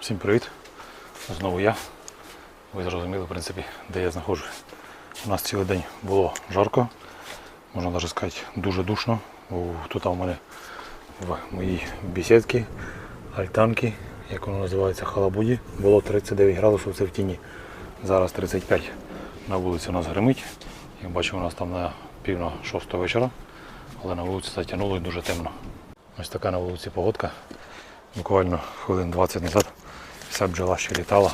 Всім привіт! Знову я. Ви зрозуміли, в принципі, де я знаходжусь. У нас цілий день було жарко, можна навіть сказати, дуже душно. Тут у мене в моїй бесідці, альтанки, як воно називається, халабуді, було 39 градусів, це в тіні. Зараз 35 на вулиці у нас гримить. Як бачимо, у нас там на пів на 6 вечора, але на вулиці затягнуло і дуже темно. Ось така на вулиці погодка. Буквально хвилин 20 назад вся бджола ще літала.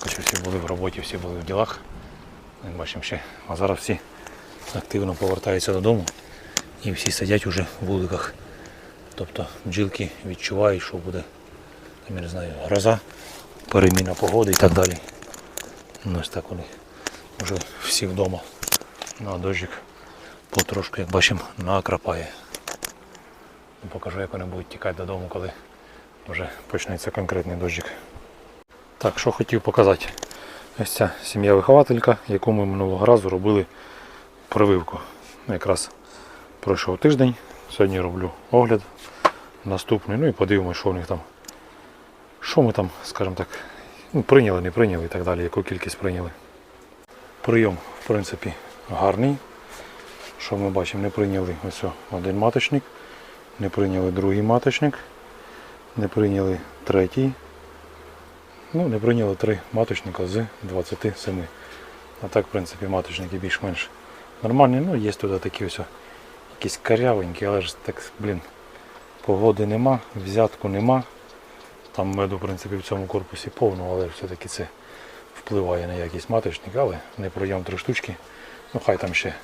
Хоча всі були в роботі, всі були в ділах. Як бачимо ще. А зараз всі активно повертаються додому і всі сидять уже в вуликах. Тобто бджілки відчувають, що буде там, я не знаю, гроза, переміна погоди і так далі. Ну, ось так вони вже всі вдома. Ну а дощик потрошку, як бачимо, накрапає. Покажу, як вони будуть тікати додому, коли вже почнеться конкретний дощик. Так, що хотів показати. Ось ця сім'я-вихователька, яку ми минулого разу робили прививку. Якраз пройшов тиждень. Сьогодні роблю огляд наступний. Ну і подивимося, що в них там. Що ми там, скажімо так, ну, прийняли, не прийняли і так далі, яку кількість прийняли. Прийом, в принципі, гарний. Що ми бачимо, не прийняли ось один маточник, не прийняли другий маточник, не прийняли третій. Ну, не прийняли три маточника з 27. А так, в принципі, маточники більш-менш нормальні. Ну, є туди такі ось якісь карявенькі, але ж так, блін, погоди нема, взятку нема. Там меду, в принципі, в цьому корпусі повно, але все-таки це впливає на якість маточника, але не пройом три штучки. Ну, хай там ще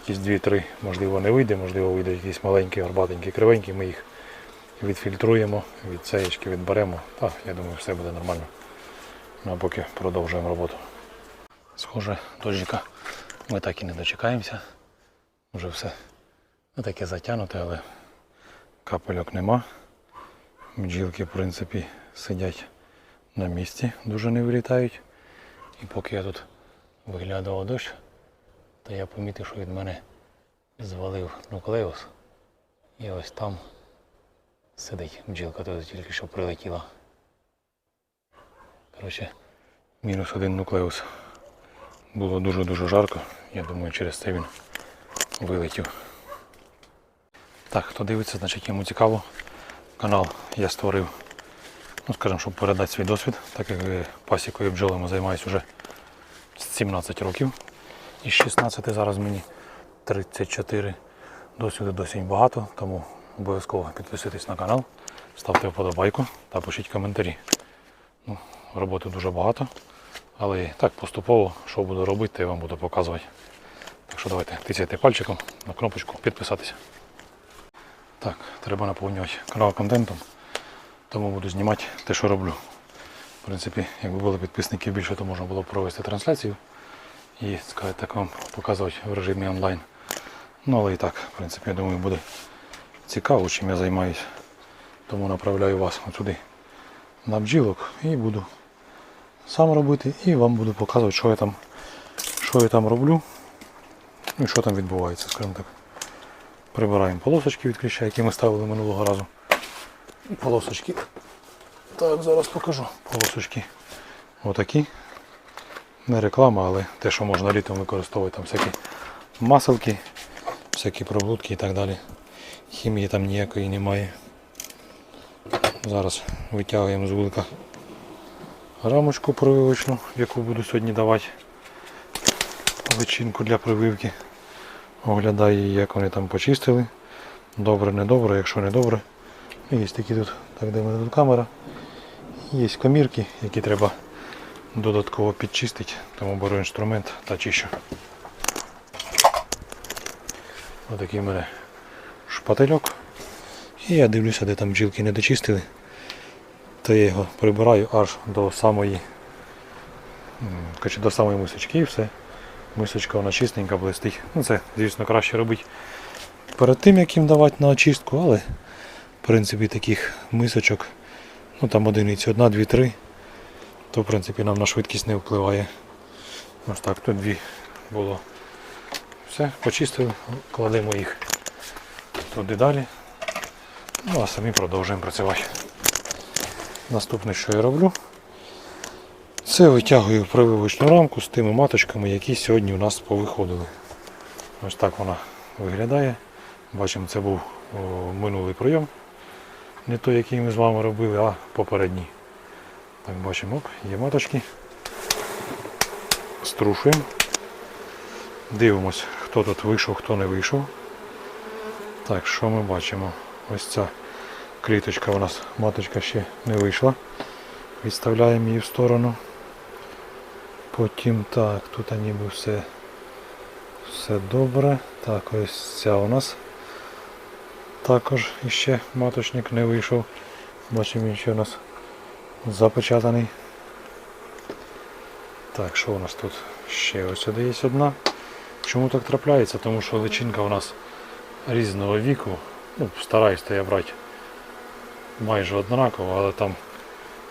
якісь дві-три, можливо, не вийде, можливо, вийде якісь маленькі, горбатенькі, кривенькі, ми їх відфільтруємо, від цеєчки відберемо. Та, я думаю, все буде нормально. Ну а поки продовжуємо роботу. Схоже, дощика ми так і не дочекаємося. Вже все таке затягнуте, але капельок нема. Бджілки, в принципі, сидять на місці, дуже не вилітають. І поки я тут виглядав дощ, то я помітив, що від мене звалив нуклеус. І ось там сидить бджілка, туди тільки що прилетіла. Коротше, мінус один нуклеус. Було дуже-дуже жарко. Я думаю, через це він вилетів. Так, хто дивиться, значить йому цікаво. Канал я створив, ну скажімо, щоб передати свій досвід, так як е, пасікою бджолами займаюся вже 17 років. Із 16 зараз мені 34. Досвіду досить багато, тому обов'язково підписуйтесь на канал, ставте вподобайку та пишіть коментарі. Ну, роботи дуже багато, але так поступово, що буду робити, я вам буду показувати. Так що давайте тицяйте пальчиком на кнопочку підписатися. Так, треба наповнювати канал контентом, тому буду знімати те, що роблю. В принципі, якби були підписники більше, то можна було б провести трансляцію і так вам показувати в режимі онлайн. Ну але і так, в принципі, я думаю, буде цікаво, чим я займаюся. Тому направляю вас сюди на бджілок і буду сам робити і вам буду показувати, що я там, що я там роблю і що там відбувається, скажімо так. Прибираємо полосочки від кліща, які ми ставили минулого разу. Полосочки. Так, зараз покажу. Полосочки отакі. Не реклама, але те, що можна літом використовувати, там всякі маселки, всякі проблудки і так далі. Хімії там ніякої немає. Зараз витягуємо з вулика рамочку прививочну, яку буду сьогодні давати личинку для прививки. Оглядаю її, як вони там почистили. Добре, не добре, якщо не добре. Є такі тут, так де тут камера. Є комірки, які треба додатково підчистити, тому беру інструмент та чищу. Отакий в мене шпательок. І я дивлюся, де там бджілки не дочистили. То я його прибираю аж до самої, до самої мисочки і все. Мисочка вона чистенька блистить. Ну це, звісно, краще робити перед тим, як їм давати на очистку, але в принципі таких мисочок, ну там одиниці, одна, дві, три, то в принципі нам на швидкість не впливає. Ось так, тут дві було. Все, почистили, кладемо їх туди далі. Ну а самі продовжуємо працювати. Наступне, що я роблю, це витягую прививочну рамку з тими маточками, які сьогодні у нас повиходили. Ось так вона виглядає. Бачимо, це був минулий прийом. Не той, який ми з вами робили, а попередній. Так, бачимо, оп, є маточки. Струшуємо. Дивимось, хто тут вийшов, хто не вийшов. Так, що ми бачимо? Ось ця кліточка у нас, маточка ще не вийшла. Відставляємо її в сторону. Потім так, тут ніби все, все добре. Так, ось ця у нас також іще маточник не вийшов. Бачимо, він ще у нас запечатаний. Так, що у нас тут? Ще ось сюди є одна. Чому так трапляється? Тому що личинка у нас різного віку. Ну, стараюсь то я брати майже однаково, але там,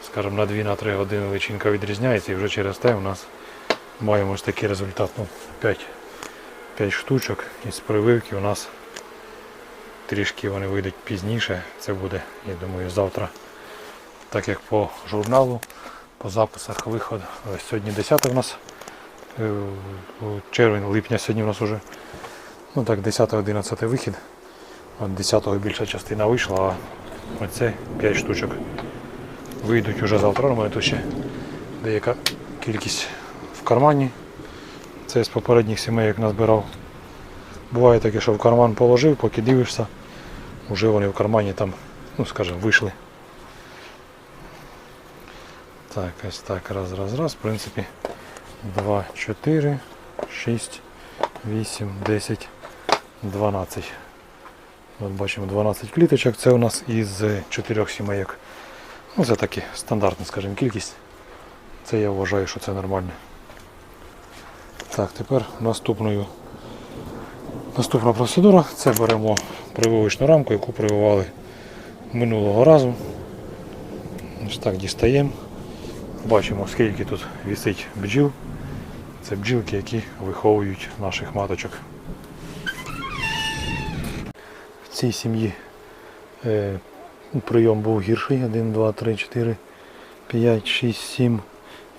скажімо, на 2-3 години личинка відрізняється і вже через те у нас маємо ось такий результат. Ну, 5, 5 штучок із прививки у нас трішки вони вийдуть пізніше. Це буде, я думаю, завтра. Так як по журналу, по записах виход. Ось сьогодні 10 у нас. е, Червень, липня сьогодні у нас уже. Ну так, 10-11 вихід. От 10-го більша частина вийшла, а оце 5 штучок. Вийдуть уже завтра. У мене тут ще деяка кількість в кармані. Це з попередніх сімей, як назбирав. Буває таке, що в карман положив, поки дивишся, вже вони в кармані там, ну скажімо, вийшли. Так, ось так, раз, раз, раз. В принципі, 2, 4, 6, 8, 10, 12. От бачимо 12 кліточок. Це у нас із 4 сімейок. Ну, це таки стандартна, скажімо, кількість. Це я вважаю, що це нормально. Так, тепер наступною. Наступна процедура це беремо прививочну рамку, яку прививали минулого разу. Ось так дістаємо. Бачимо, скільки тут висить бджіл. Це бджілки, які виховують наших маточок. Цій сім'ї е, прийом був гірший. 1, 2, 3, 4, 5, 6, 7,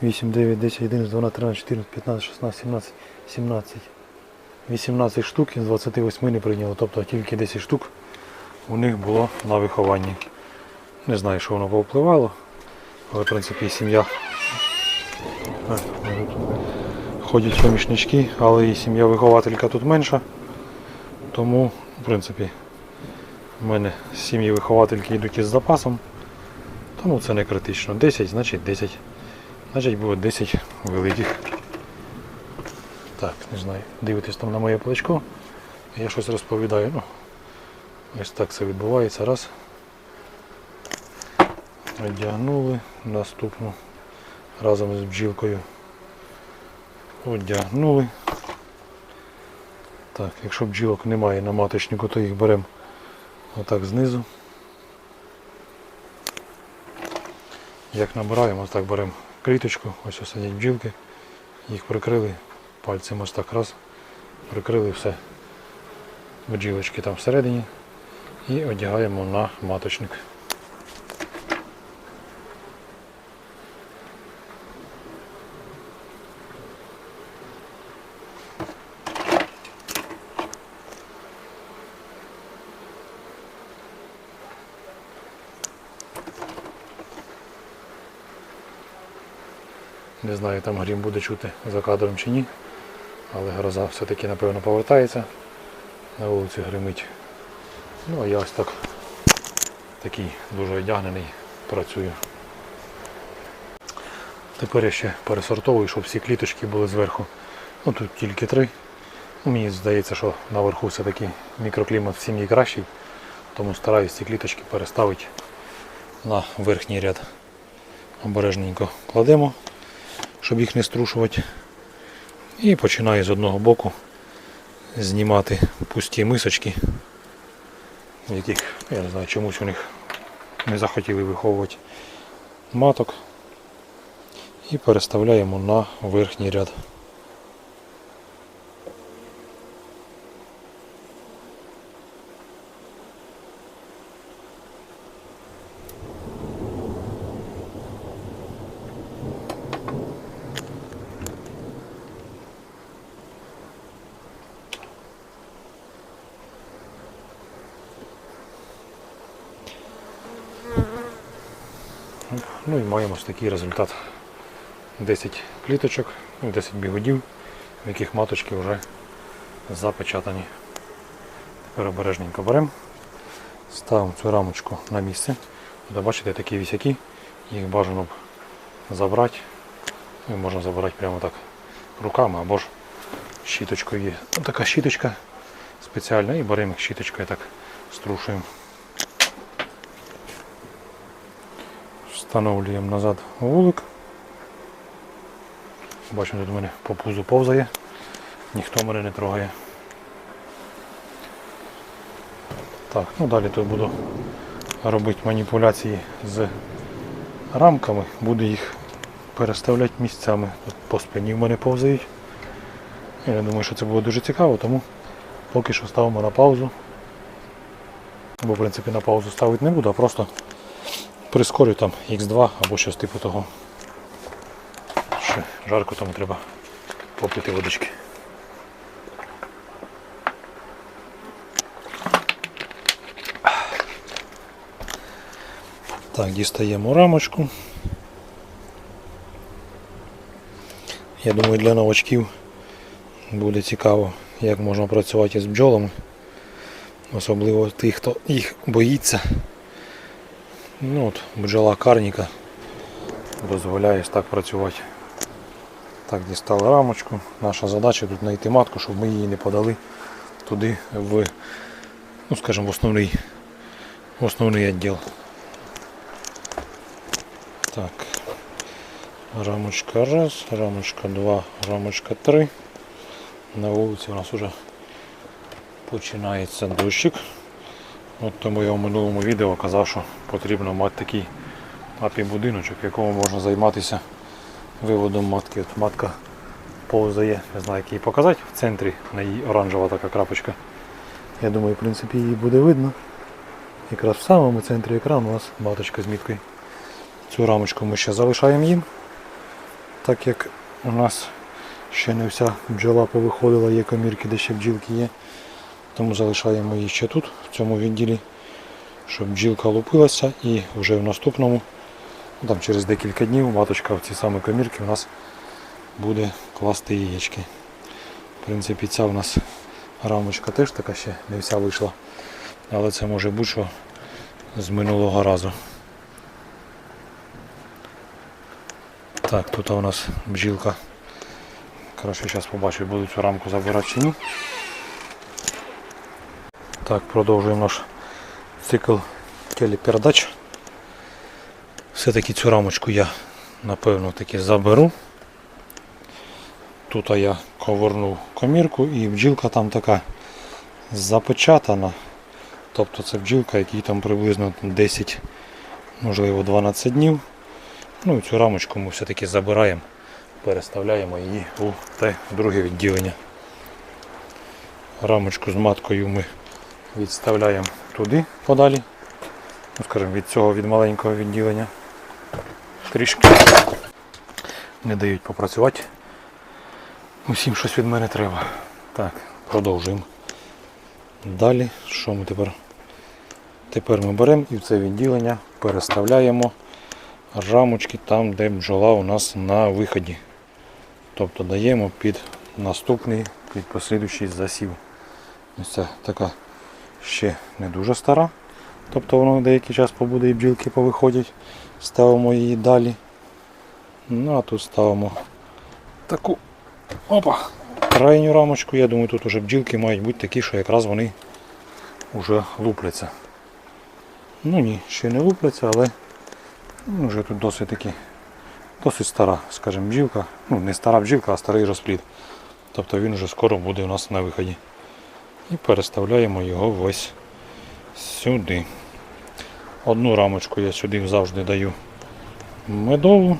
8, 9, 10, 11, 12, 13, 14, 15, 16, 17, 17. 18 штук із 28 не прийняло, тобто тільки 10 штук у них було на вихованні. Не знаю, що воно повпливало, але в принципі сім'я ходять помічнички, але і сім'я вихователька тут менша. Тому, в принципі, в мене сім'ї виховательки йдуть із запасом. Тому це не критично. 10, значить 10. Значить буде 10 великих. Так, не знаю, дивитесь там на моє плечко. Я щось розповідаю. Ну, ось так це відбувається. Раз. Одягнули наступну разом з бджілкою. Одягнули. Так, якщо бджілок немає на маточнику, то їх беремо отак знизу. Як набираємо, ось так беремо кліточку, ось ось сидять бджілки, їх прикрили, пальцем ось так раз, прикрили все. Бджілочки там всередині і одягаємо на маточник. Не знаю, там грім буде чути за кадром чи ні, але гроза все-таки напевно повертається. На вулиці гримить. Ну а я ось так такий дуже одягнений працюю. Тепер я ще пересортовую, щоб всі кліточки були зверху. Ну тут тільки три. Ну, Мені здається, що наверху все-таки мікроклімат в сім'ї кращий, тому стараюсь ці кліточки переставити на верхній ряд. Обережненько кладемо, щоб їх не струшувати. І починаю з одного боку знімати пусті мисочки, яких, я не знаю, чомусь у них не захотіли виховувати маток. І переставляємо на верхній ряд. Ну і маємо ось такий результат. 10 кліточок, ну, 10 бігодів, в яких маточки вже запечатані. Тепер обережненько беремо, ставимо цю рамочку на місце. Де бачите, такі вісяки, їх бажано б забрати. Ну, і можна забирати прямо так руками або ж щіточкою є. Така щіточка спеціальна і беремо їх щіточкою так струшуємо. Встановлюємо назад вулик. Бачимо, тут у мене по пузу повзає, ніхто мене не трогає. Так, ну далі тут буду робити маніпуляції з рамками, буду їх переставляти місцями. Тут по спині в мене повзають. Я думаю, що це буде дуже цікаво, тому поки що ставимо на паузу. Бо в принципі на паузу ставити не буду, а просто прискорю там X2 або щось типу того. Ще жарко, тому треба попити водички. Так, дістаємо рамочку. Я думаю, для новачків буде цікаво, як можна працювати із бджолами. Особливо тих, хто їх боїться. Ну от, бджола карніка дозволяє так працювати. Так, дістали рамочку. Наша задача тут знайти матку, щоб ми її не подали туди в, ну скажімо, в основний, в основний відділ. Так. Рамочка раз, рамочка два, рамочка три. На вулиці у нас вже починається дощик. От тому я в минулому відео казав, що потрібно мати такий апі-будиночок, в якому можна займатися виводом матки. От матка повзає, не знаю, як її показати. В центрі на її оранжева така крапочка. Я думаю, в принципі, її буде видно. Якраз в самому центрі екрану у нас маточка з міткою. Цю рамочку ми ще залишаємо їм, так як у нас ще не вся бджола повиходила, є комірки, де ще бджілки є. Тому залишаємо її ще тут, в цьому відділі, щоб бджілка лупилася і вже в наступному, ну, там через декілька днів, маточка в ці самі комірки у нас буде класти яєчки. В принципі, ця у нас рамочка теж така ще не вся вийшла. Але це може бути що з минулого разу. Так, тут у нас бджілка. Краще зараз побачу, буду цю рамку забирати чи ні. Так, продовжуємо наш цикл телепередач. Все-таки цю рамочку я напевно таки заберу. Тут я ковернув комірку і бджілка там така запечатана. Тобто це бджілка, якій там приблизно 10, можливо 12 днів. Ну і цю рамочку ми все-таки забираємо, переставляємо її у те друге відділення. Рамочку з маткою ми відставляємо туди подалі, ну, скажімо, від цього від маленького відділення. Трішки не дають попрацювати. Усім щось від мене треба. Так, продовжуємо. Далі, що ми тепер? Тепер ми беремо і в це відділення переставляємо рамочки там, де бджола у нас на виході. Тобто даємо під наступний, під послідуючий засів. Ось ця така ще не дуже стара. Тобто воно деякий час побуде і бджілки повиходять. Ставимо її далі. Ну а тут ставимо таку опа, крайню рамочку. Я думаю, тут вже бджілки мають бути такі, що якраз вони вже лупляться. Ну ні, ще не лупляться, але ну, вже тут досить таки досить стара, скажімо, бджілка. Ну, не стара бджілка, а старий розплід. Тобто він вже скоро буде у нас на виході. І переставляємо його ось сюди. Одну рамочку я сюди завжди даю медову.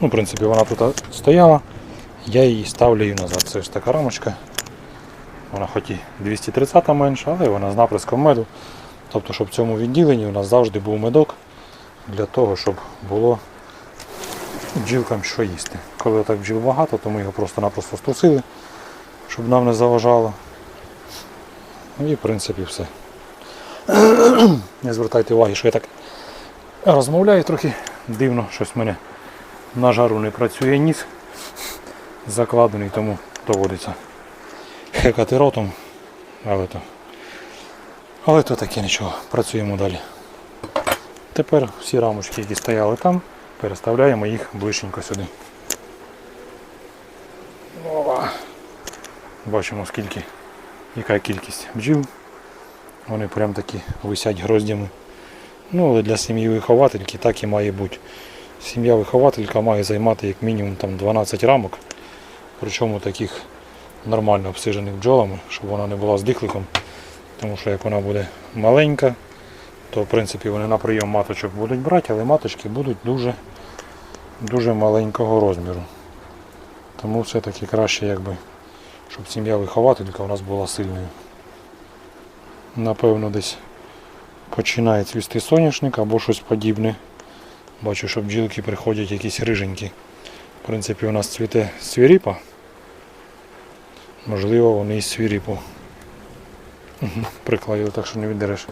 Ну, в принципі, вона тут стояла. Я її ставлю назад. Це ж така рамочка. Вона хоч і 230 менша, але вона з наприском меду. Тобто, щоб в цьому відділенні у нас завжди був медок для того, щоб було бджілкам що їсти. Коли так бджіл багато, то ми його просто-напросто струсили, щоб нам не заважало. Ну і в принципі все. Не звертайте уваги, що я так Розмовляю трохи дивно, щось в мене на жару не працює ніс закладений, тому доводиться хекати ротом. Але то, але то таке нічого, працюємо далі. Тепер всі рамочки, які стояли там, переставляємо їх ближченько сюди. Бачимо скільки, яка кількість бджіл. Вони прям такі висять гроздями. Ну, але для сім'ї виховательки так і має бути. Сім'я вихователька має займати як мінімум там 12 рамок, причому таких нормально обсижених бджолами, щоб вона не була з дихликом. Тому що як вона буде маленька, то в принципі вони на прийом маточок будуть брати, але маточки будуть дуже, дуже маленького розміру. Тому все-таки краще, якби, щоб сім'я вихователька у нас була сильною. Напевно, десь починає цвісти соняшник або щось подібне. Бачу, що бджілки приходять якісь риженькі. В принципі, у нас цвіте свіріпа. Можливо, вони із свіріпу. Приклеїли так, що не віддереш.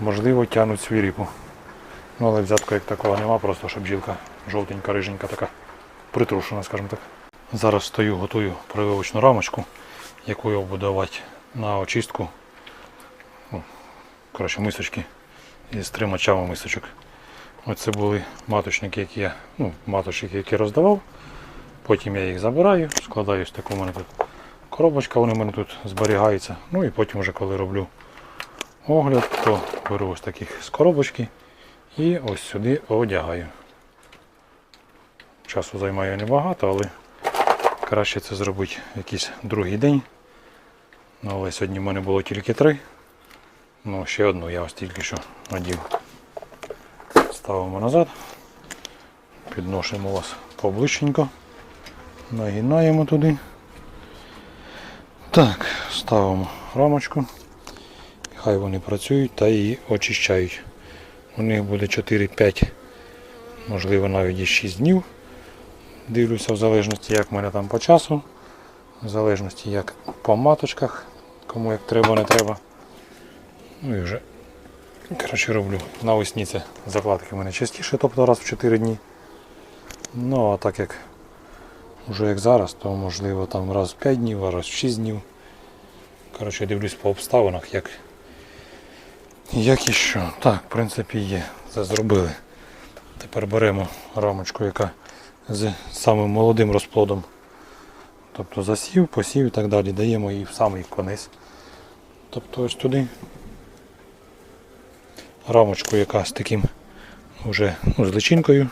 Можливо, тянуть свіріпу. Ну, але взятку як такого нема, просто щоб бджілка жовтенька, риженька така притрушена, скажімо так. Зараз стою, готую прививочну рамочку, яку я буду давати на очистку. Коротше, мисочки із тримачами мисочок. Оце були маточники, які я, ну, маточники, які роздавав. Потім я їх забираю, складаю таку у мене тут коробочка, вони в мене тут зберігаються. Ну і потім вже коли роблю огляд, то беру ось таких з коробочки і ось сюди одягаю. Часу займає небагато, але краще це зробити якийсь другий день. Ну, але сьогодні в мене було тільки три. Ну, ще одну я ось тільки що надів. Ставимо назад, підношуємо вас поближченько, нагинаємо туди. Так, ставимо рамочку. Хай вони працюють та її очищають. У них буде 4-5, можливо навіть і 6 днів. Дивлюся в залежності, як в мене там по часу, в залежності як по маточках, кому як треба, не треба. Ну і вже коротше, роблю навесні це закладки в мене частіше, тобто раз в 4 дні. Ну а так як вже як зараз, то можливо там раз в 5 днів, а раз в 6 днів. Коротше, дивлюсь по обставинах, як, як і що. Так, в принципі є. Це зробили. Тепер беремо рамочку, яка з самим молодим розплодом. Тобто засів, посів і так далі. Даємо її в самий конець. Тобто ось туди. Рамочку, яка з таким вже ну, з личинкою,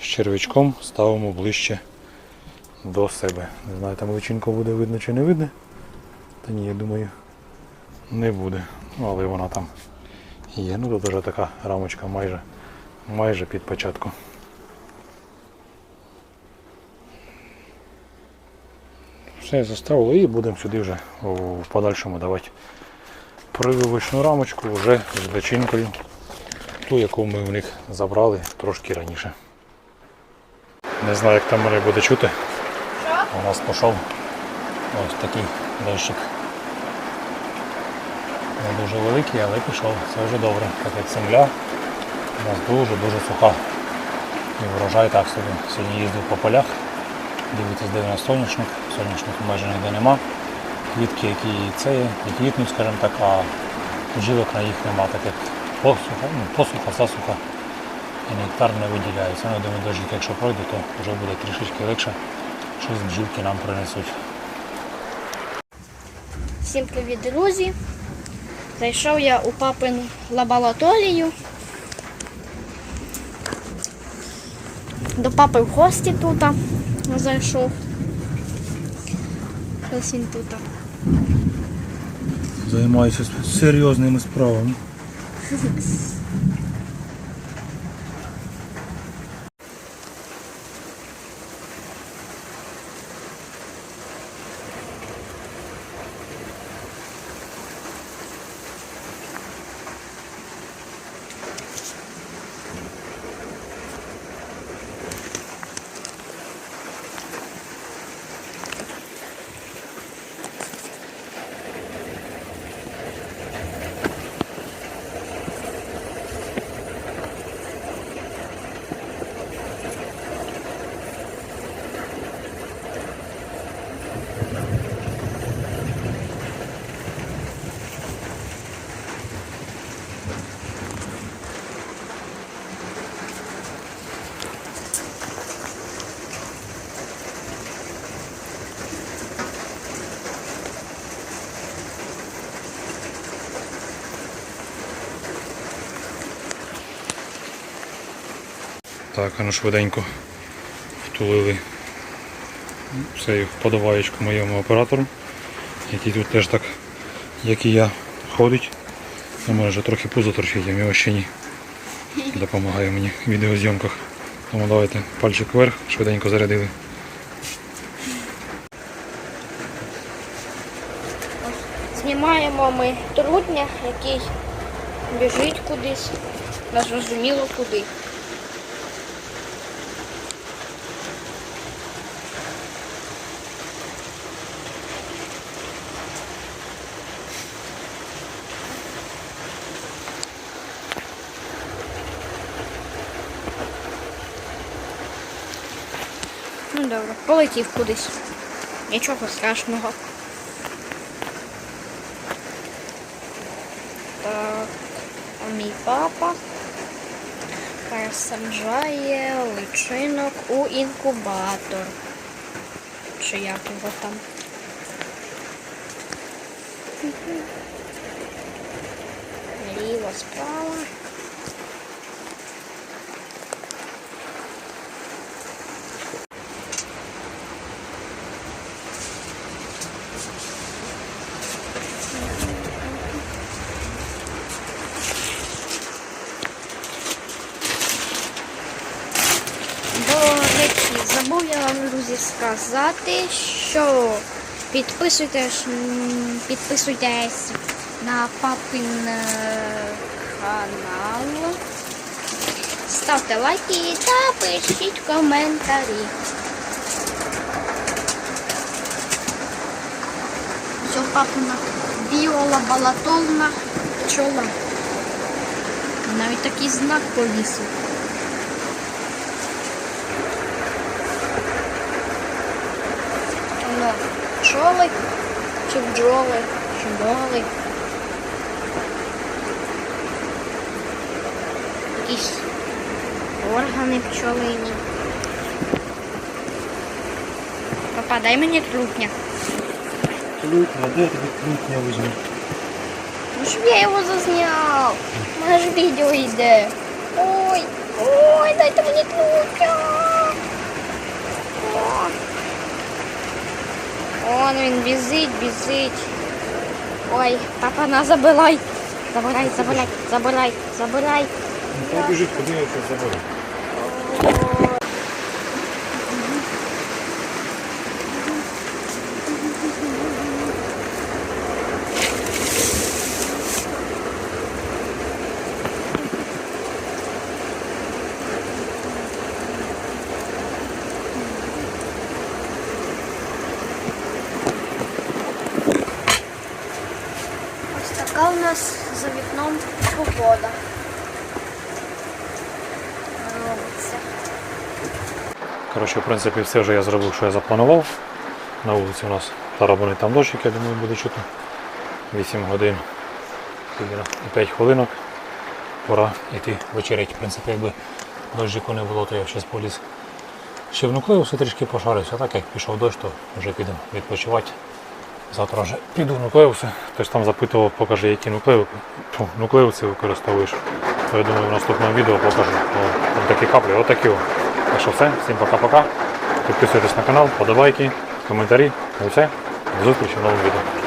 з червячком ставимо ближче до себе. Не знаю, там личинку буде видно чи не видно. Та ні, я думаю, не буде. Ну, але вона там є. Ну тут вже така рамочка майже, майже під початку. Все заставили і будемо сюди вже в подальшому давати прививочну рамочку вже з личинкою, ту, яку ми в них забрали трошки раніше. Не знаю, як там мене буде чути. У нас пішов ось такий дощик. Не дуже великий, але пішов. Це вже добре, так як земля у нас дуже-дуже суха. І врожай так собі. Сьогодні їздив по полях, дивитись, де у нас соняшник. Соняшнику майже ніде нема. Квітки, які це є, і квітнуть, скажімо так, а жилок на їх нема, так як посуха, ну, посуха, засуха. І нектар не виділяється. Ну, думаю, дощик, якщо пройде, то вже буде трішечки легше. Щось бджілки нам принесуть. Всім привіт, друзі! Зайшов я у папину лабораторію. До папи в гості тут зайшов. Ось він тут. Займаюся серйозними справами. Так, а ну швиденько втулили цю подаваєчку моєму оператору, який тут теж так, як і я, ходить. Ну, може трохи пузо торчить, а його ще ні. Допомагає мені в відеозйомках. Тому давайте пальчик вверх, швиденько зарядили. Знімаємо ми трутня, який біжить кудись. Незрозуміло куди. Ну добре, полетів кудись. Нічого страшного. Так, а мій папа пересаджає личинок у інкубатор. Чи як його там? Ліво, справа. До речі, забув я вам, друзі, сказати, що підписуйтесь, підписуйтесь на папин е, канал. Ставте лайки та пишіть коментарі. Все, папина біолабалатолна пчола. Навіть такий знак повісив. Воно пчоли чи бджоли, чи бджоли. Якісь органи пчолині. Папа, дай мені трутня. Клютня, де тобі клютня візьму? Ну щоб я його зазняв. У мене ж відео йде. Ой, ой, дайте мені трутня. О. Он він біжить, біжить. Ой, папа, на забирай. Забирай, забирай, забирай, забирай. Та біжить, куди я така у нас за вікном погода. Коротше, в принципі, все вже я зробив, що я запланував. На вулиці у нас тарабанить там дощик, я думаю, буде чутно. 8 годин і 5 хвилинок. Пора йти вечерять. В принципі, якби дощику не було, то я зараз поліз. Ще в нуклеуси трішки пошарився, а так як пішов дощ, то вже підемо відпочивати. Завтра вже піду в нуклеуси. Хтось там запитував, покажи, які нуклеуси, використовуєш. То я думаю, в наступному відео покажу. Ось такі каплі, отакі. Так що все, всім пока-пока. Підписуйтесь на канал, подобайки, коментарі. І все. До зустрічі в новому відео.